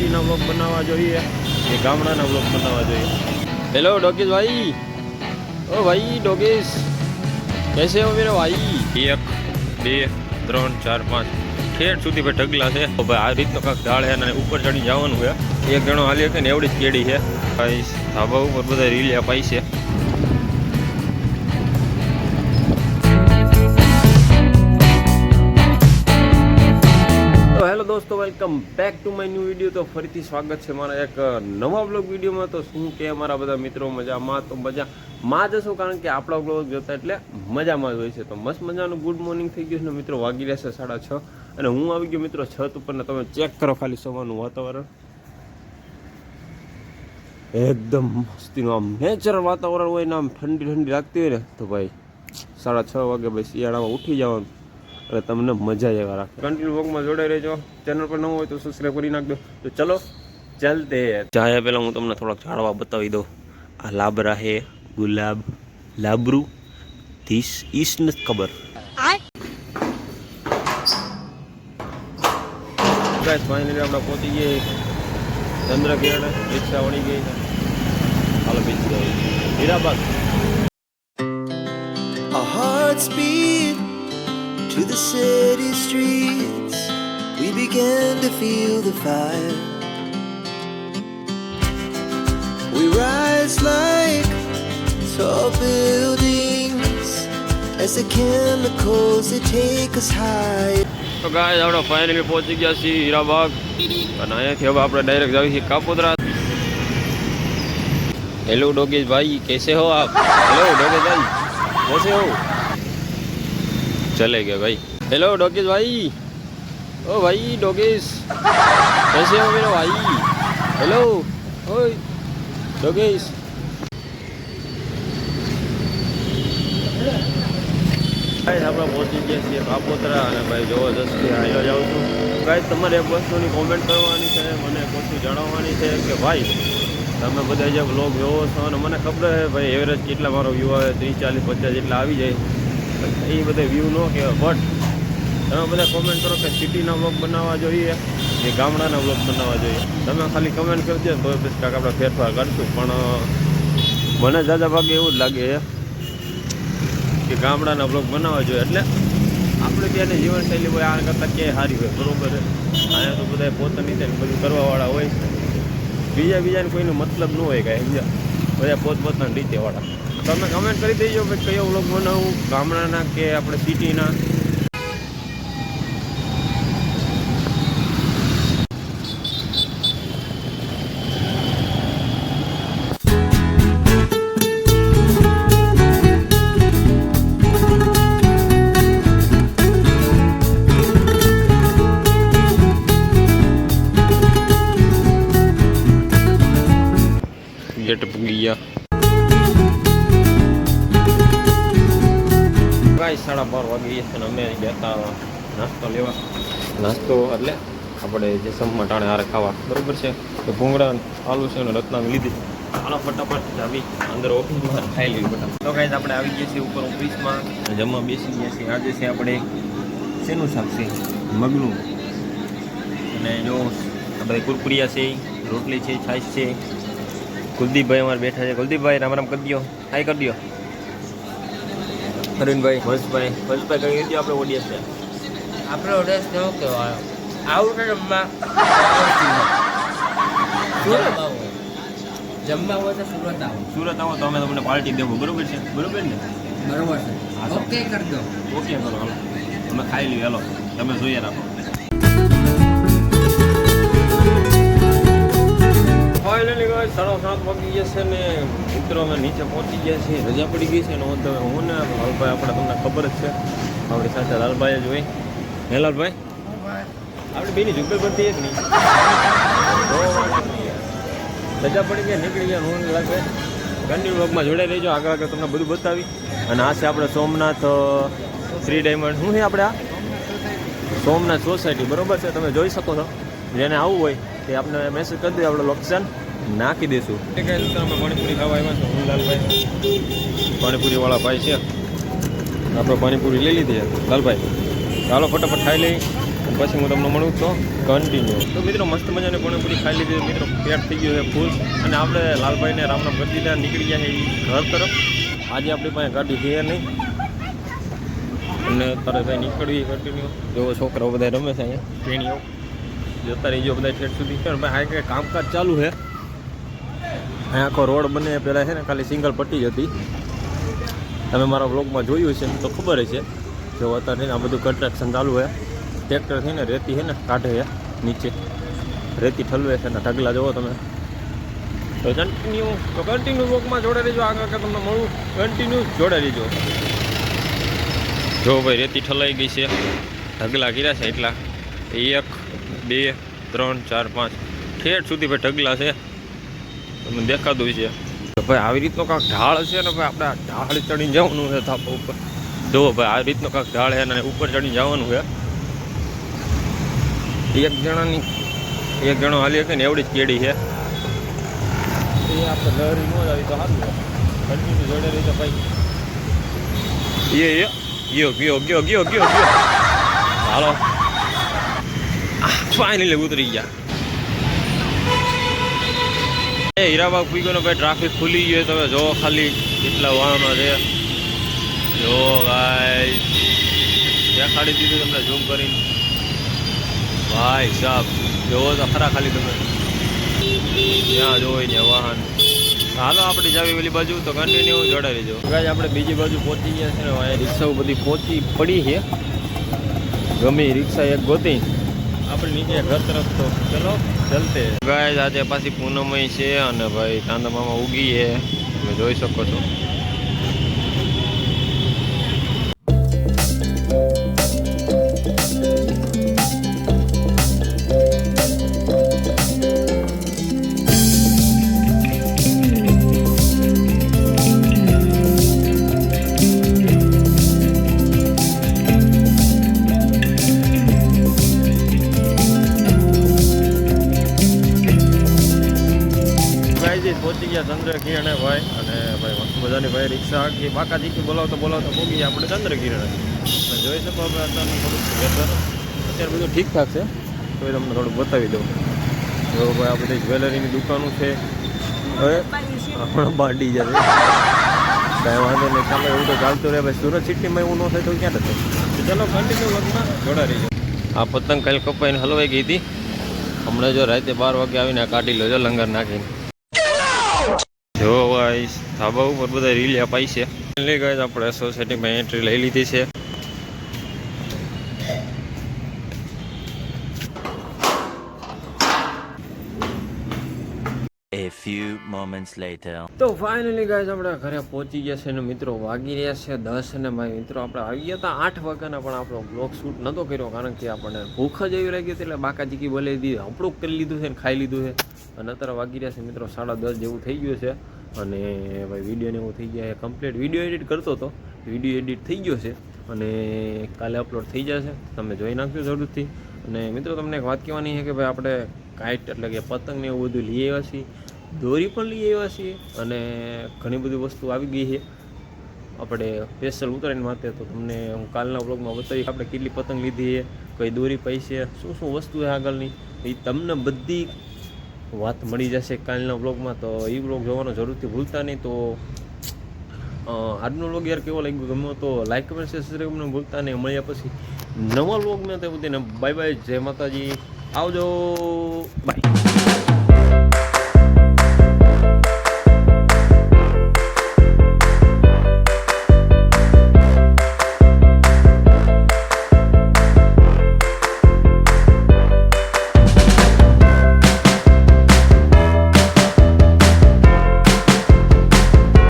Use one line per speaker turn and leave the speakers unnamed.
સિટીના બ્લોગ બનાવવા જોઈએ. કે ગામડાના બ્લોગ બનાવવા જોઈએ. હેલો ડોગીસ ભાઈ. ઓ ભાઈ ડોગીસ. કેસે હો મેરે ભાઈ? એક બે ત્રણ ચાર પાંચ. ઠેઠ સુધી ભાઈ ઢગલા છે. ભાઈ આ રીતનો કાંક ઢાળ છે અને ઉપર ચડી જવાનું છે. એક જણો હાલી કે ને એવડી જ કેડી છે. ભાઈ ધાબા ઉપર બધા રીલ્યા પાઈ છે. દોસ્તો welcome back to my new video તો ફરીથી સ્વાગત છે મારા એક નવા બ્લોગ વિડીયોમાં તો શું કે મારા બધા મિત્રો મજામાં? તો મજા માં જશો કારણ કે આપણા બ્લોગ જોતા એટલે મજામાં જ હોય છે. તો મસ્ત મજાનું ગુડ મોર્નિંગ થઈ ગયું છે મિત્રો, વાગી રહેશે સાડા છ. અને હું આવી ગયો મિત્રો છત ઉપર ને તમે ચેક કરો ખાલી સવારનું વાતાવરણ. એકદમ મસ્તીનું આમ નેચરલ વાતાવરણ હોય ને આમ ઠંડી ઠંડી લાગતી હોય ને, તો ભાઈ, સાડા છ વાગે ભાઈ શિયાળામાં ઉઠી જવાનું. એટલે તમને મજા એવા રાખે. કન્ટિન્યુ વોકમાં જોડાઈ રહેજો. ચેનલ પર ન હોય તો સબસ્ક્રાઈબ કરી નાખજો. તો ચલો ચાલતે. જાય પહેલાં હું તમને થોડાક ઝાડવા બતાવી દઉં. આ લાબરા હે ગુલાબ લાબરું. ધીસ ઈસ નથી ખબર. ગાઈસ ફાઇનલી આપણે પહોંચી ગઈ ચંદ્રકિરણ રિક્ષા વળી ગઈ. હાલો બીજ Hirabag
to the city streets, we began to feel the fire. We rise like tall buildings as the chemicals they take us high.
તો ગાય આપણે ફાઇનલી પહોંચી ગયા છીએ હીરાબાગ અને અહીંયાથી are આપણે ડાયરેક્ટ to છીએ Hello, hello Dogesh How are you? Hello, hello Dogesh How are you? चले गए भाई हेलो डोगेश भाई ओ भाई डोगेश कैसे हो मेरे भाई हेलो ओए डोगेश ગાઈસ આપણે પહોંચી ગયા છીએ કાપોતરા અને ભાઈ જોવો જસ્તી હાલ્યો જાઉં છું ગાઈસ તમારે એક વસ્તુની કોમેન્ટ કરવાની છે મને એક વસ્તુ જણાવવાની છે કે ભાઈ તમે બધા જે બ્લોગ જોવો છો અને મને ખબર છે ભાઈ એવરેજ કેટલા મારો વ્યૂ આવે ત્રીસ ચાલીસ પચાસ જેટલા આવી જાય એ બધા વ્યૂ ન કહેવાય બટ તમે બધા કોમેન્ટ કરો કે સિટીના વ્લોગ બનાવવા જોઈએ કે ગામડાના બ્લોગ બનાવવા જોઈએ. તમે ખાલી કમેન્ટ કરજો ને તો પછી આપણે ફેરફાર કરશું. પણ મને દાદા ભાગે એવું જ લાગે કે ગામડાના વ્લોગ બનાવવા જોઈએ. એટલે આપણે ત્યાંની જીવનશૈલી હોય આ કરતાં ક્યાંય સારી હોય, બરોબર અહીંયા તો બધા પોતાની રીતે બધું કરવાવાળા હોય બીજા બીજાને કોઈનો મતલબ ન હોય કાંઈ બીજા બધા પોતપોતાની રીતે વાળા. તમે કમેન્ટ કરી દેજો કે કયો વ્લોગ બનાવું, ગામડાના કે આપણે સિટીના ગેટ પૂગી ગયા ગાય સાડા બાર વાગી ગયા છે અને અમે હતા. નાસ્તો લેવા. નાસ્તો એટલે આપણે જે સમમાં ટાણે હારે ખાવા. બરાબર છે? તો ભૂંગળા, આલુ છે અને રત્નાંગ લીધી. ચાલો ફટાફટ આવી અંદર ઓફિસમાં ખાઈ લેવી ફટાફટ તો કાંઈ આપણે આવી ગયા છીએ ઉપર ઓફિસમાં. જમવા બેસી ગયા છીએ. આજે છે આપણે શેનું શાક છે? મગનું. અને જો આપણે કુરકુરિયા છે, રોટલી છે, છાશ છે. કુલદીપભાઈ અમારે બેઠા છે. કુલદીપભાઈ, રામ રામ કરી દો હાય, કરી દો અરવિંદભાઈ હર્ષભાઈ. હર્ષભાઈ કઈ રીતે આપણે ઓડિયન્સ છે?
આપણો ઓડિયન્સ ન કહેવાય આવું રમવા જમવા? હોય તો સુરત આવો.
સુરત આવો તો અમે તમને પાર્ટી દેવું. બરોબર છે? બરોબર ને?
બરોબર છે. ઓકે કરી દો.
ઓકે કરો અમે ખાઈ લઈએ. હેલો તમે જોઈએ રાખો. ફાઇનલી ગાઈસ સાડા સાત વાગી ગયા છે ને મિત્રો અમે નીચે પહોંચી ગયા છીએ, રજા પડી ગઈ છે ને હું તો હું ને લાલભાઈ, આપણે તમને ખબર જ છે, આપણી સાથે લાલભાઈ જ હોય. હે લાલભાઈ? આપણે બેની જુગલ બનતી એક નહીં. રજા પડી ગયા નીકળી ગયા, હું લાગે કન્ટિન્યુ વ્લોગમાં જોડાઈ રહેજો, આગળ આગળ તમને બધું બતાવી. અને આ છે આપણે સોમનાથ શ્રી ડાયમંડ શું છે આપણે આ? સોમનાથ સોસાયટી બરોબર છે, તમે જોઈ શકો છો. જેને આવવું હોય તે આપણે મેસેજ કરી દઈએ આપણે લોકેશન નાખી દઈશું. અમે પાણીપુરી ખાવા આવ્યા છે હું લાલભાઈ પાણીપુરી વાળા ભાઈ છે. આપણે પાણીપુરી લઈ લીધી લાલભાઈ ચાલો ફટાફટ ખાઈ લઈ પછી હું તમને મળું તો કન્ટિન્યુ તો મિત્રો મસ્ત મજાની પાણીપુરી ખાઈ લીધી મિત્રો પેટ થઈ ગયું છે ફૂલ. અને આપણે લાલભાઈને રામના રામ કરી નીકળી ગયા છે એ ઘર તરફ. આજે આપણી પાસે ગાડી છે નહીં. અને તારે ભાઈ નીકળવી કન્ટિન્યુ જેવો છોકરાઓ બધા રમે છે અહીંયા. ટેણીઓ જતા રહીજો બધા ઠેઠ સુધી. પણ ભાઈ, આ કંઈ કામકાજ ચાલુ છે? અહીંયા આખો રોડ બને પહેલાં છે ને, ખાલી સિંગલ પટ્ટી જ હતી. તમે મારા બ્લોગમાં જોયું છે તો ખબર છે જો અત્યારે છે આ બધું કન્સ્ટ્રક્શન ચાલુ છે. ટ્રેક્ટર છે ને, રેતી છે ને, કાઢે છે, નીચે. રેતી ઠલવે છે ને, ઢગલા જોવો તમે. તો કન્ટિન્યુ તો કન્ટિન્યુ બ્લોગમાં જોડે રહીજો. આગળ કે તમને મળું. કન્ટિન્યુ જોડે રહીજો. જો ભાઈ, રેતી ઠલાઈ ગઈ છે. ઢગલા ગીરા છે એટલા. એક બે ત્રણ ચાર પાંચ. ઠેઠ સુધી ભાઈ ઢગલા છે. તમને દેખાતું છે ભાઈ આવી રીતનો કાંક ઢાળ છે ને ભાઈ આપણે ઢાળ ચડીને જવાનું છે થાપા ઉપર. જુઓ ભાઈ આવી રીતનો કાંક ઢાળ છે ને ઉપર ચડીને જવાનું છે. એક જણાની એક જણો હાલી શકે ને એવડી જ કેડી છે. એ આપણે લહેરી ન આવી તો સારું કન્ટિન્યુ જોડે રહી તો ભાઈ. એ ગયો ગયો ગયો ગયો ગયો. હાલો. ફાઇનલી ઉતરી ગયા. એ હીરાબાગ પૂગ્યો ભાઈ ટ્રાફિક ખુલી ગયો તમે જો ખાલી કેટલા વાહનો છે. જો ભાઈ. દેખાડી દીધું તમને ઝૂમ કરીને. ભાઈ સાહેબ જોવો તો ખરા ખાલી તમે. ત્યાં જોવો ને વાહન. હાલો, આપણે જાવી પેલી બાજુ તો કન્ટિન્યુ જોડાઈ રહીજો. ગાય આપણે બીજી બાજુ પહોંચી ગયા છે ને રિક્ષાઓ બધી પહોંચી પડી છે. ગમે રિક્ષા એક ગોતી. આપણે નીચે ઘર તરફ તો. ચલો. ચલતે ગાય આજે પાછી પૂનમય છે અને ભાઈ ચાંદમામાં ઉગી છે. તમે જોઈ શકો છો. પહોંચી ગયા ચંદ્રકિરણે ભાઈ અને ભાઈ મસ્ત મજાની ભાઈ રિક્ષા આખી બાકા જીકી બોલાવતો બોલાવતો પહોંચી આપણે ચંદ્રકિરણે અને જોઈ શકો આપણે અત્યારનું થોડુંક વેધર અત્યારે બધું ઠીકઠાક છે. તો એ તમને થોડુંક બતાવી દઉં. જો ભાઈ આ બધી જ્વેલરીની દુકાનો છે. હવે હમણાં બાંડી જશે. કાંઈ વાંધો નહીં, ચાલો, એવું તો ચાલતું રહે. ભાઈ સુરત સિટીમાં એવું ન થાય તો ક્યાં થશે? ચાલો કન્ટિન્યુ વર્કમાં જોડા રહીજો. આ પતંગ કાલે કપાઈને હલવાઈ ગઈ હતી. હમણાં જો રાતે બાર વાગે આવીને કાઢી લો, જો લંગર નાખીને. જો ગાઈસ ધાબા ઉપર બધા રીલ અપાઈ છે. એટલે ગાઈસ આપણે સોસાયટીમાં એન્ટ્રી લઈ લીધી છે.
A few moments later.
તો ફાઇનલી ગાઈસ આપણે ઘરે પહોંચી ગયા છે ને મિત્રો વાગી રહ્યા છે દસ અને ભાઈ મિત્રો આપણે આવી ગયા હતા આઠ વાગ્યાના પણ આપણો બ્લોગ શૂટ નહોતો કર્યો કારણ કે આપણને ભૂખ જ એવી લાગી હતી એટલે બાકાચીકી બોલાવી દીધી આપણું કરી લીધું છે ને ખાઈ લીધું છે. અને અત્યારે વાગી રહ્યા છે મિત્રો સાડા દસ જેવું થઈ ગયું છે. અને ભાઈ વિડીયોને એવું થઈ ગયા કમ્પ્લીટ વીડિયો એડિટ કરતો હતો. વીડિયો એડિટ થઈ ગયો છે અને કાલે અપલોડ થઈ જશે. તમે જોઈ નાખજો જરૂરથી. અને મિત્રો તમને એક વાત કહેવાની છે કે ભાઈ આપણે કાઇટ એટલે કે પતંગને એવું બધું લઈ આવ્યા છીએ. દોરી પણ લઈ આવ્યા છીએ. અને ઘણી બધી વસ્તુ આવી ગઈ છે. આપણે સ્પેશિયલ ઉત્તરાયણ માટે તો તમને હું કાલના બ્લોગમાં બતાવી આપણે કેટલી પતંગ લીધી છે, કઈ દોરી પૈસે શું શું વસ્તુ છે આગળની. એ તમને બધી વાત મળી જશે કાલના બ્લોગમાં તો એ બ્લોગ જોવાનો જરૂરથી ભૂલતા નહીં તો આજનો બ્લોગ યાર કેવો લાગ્યો? ગમ્યો તો લાઈક કમેન્ટ શેર સબસ્ક્રાઈબ ભૂલતા નહીં. મળ્યા પછી નવા બ્લોગ મેં તે બધીને બાય બાય જય માતાજી. આવજો. બાય